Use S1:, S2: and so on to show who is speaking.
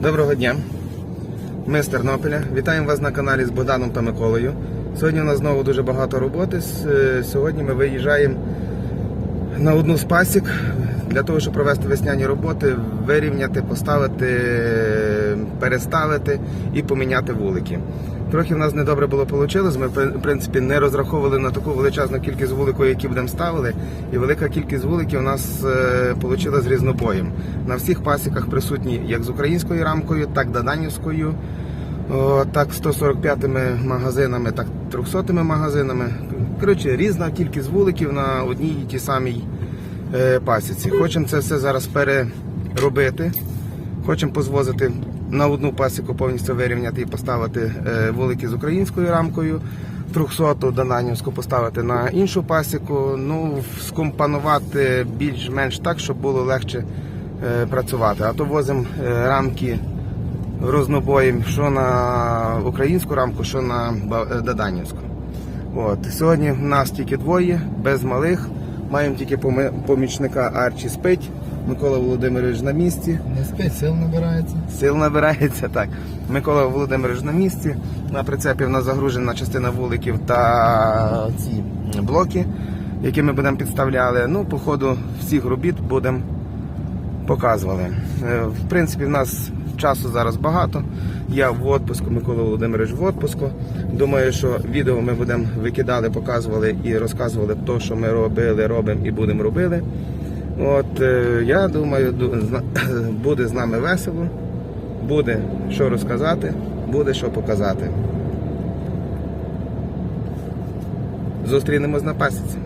S1: Доброго дня. Ми з Тернополя. Вітаємо вас на каналі з Богданом та Миколою. Сьогодні у нас знову дуже багато роботи. Е, Сьогодні ми виїжджаємо на одну з пасік для того, щоб провести весняні роботи, вирівняти, поставити, переставити і поміняти вулики. Трохи в нас недобре було вийшло. Ми в принципі не розраховували на таку величезну кількість вуликів, які будемо ставили. І велика кількість вуликів у нас вийшла з різнобоєм. На всіх пасіках присутні як з українською рамкою, так і дананівською. Так 145 магазинами, так 300 магазинами. Коротше, різна кількість вуликів на одній і тій самій е, пасіці. Хочемо це все зараз переробити. Хочемо позвозити на одну пасіку повністю вирівняти і поставити е, вулики з українською рамкою. 300 Дананівську поставити на іншу пасіку. Ну, скомпонувати більш-менш так, щоб було легше е, працювати. А то возимо е, рамки рознобоєм, що на українську рамку, що на е, Даданівську. От. Сьогодні в нас тільки двоє, без малих. Маємо тільки помічника Арчі спить. Микола Володимирович на місці.
S2: Не спить, сил набирається.
S1: Сил набирається так. Микола Володимирович на місці. На прицепі в нас загружена частина вуликів та ці блоки, які ми будемо підставляли. Ну, по ходу всіх робіт будемо показували. Е, В принципі, в нас часу зараз багато. Я в отпуску, Микола Володимирович в отпуску. Думаю, що відео ми будемо викидали, показували і розказували те, що ми робили, робимо і будемо робили. От е, я думаю, буде з нами весело, буде що розказати, буде що показати. Зустрінемось на пасіці.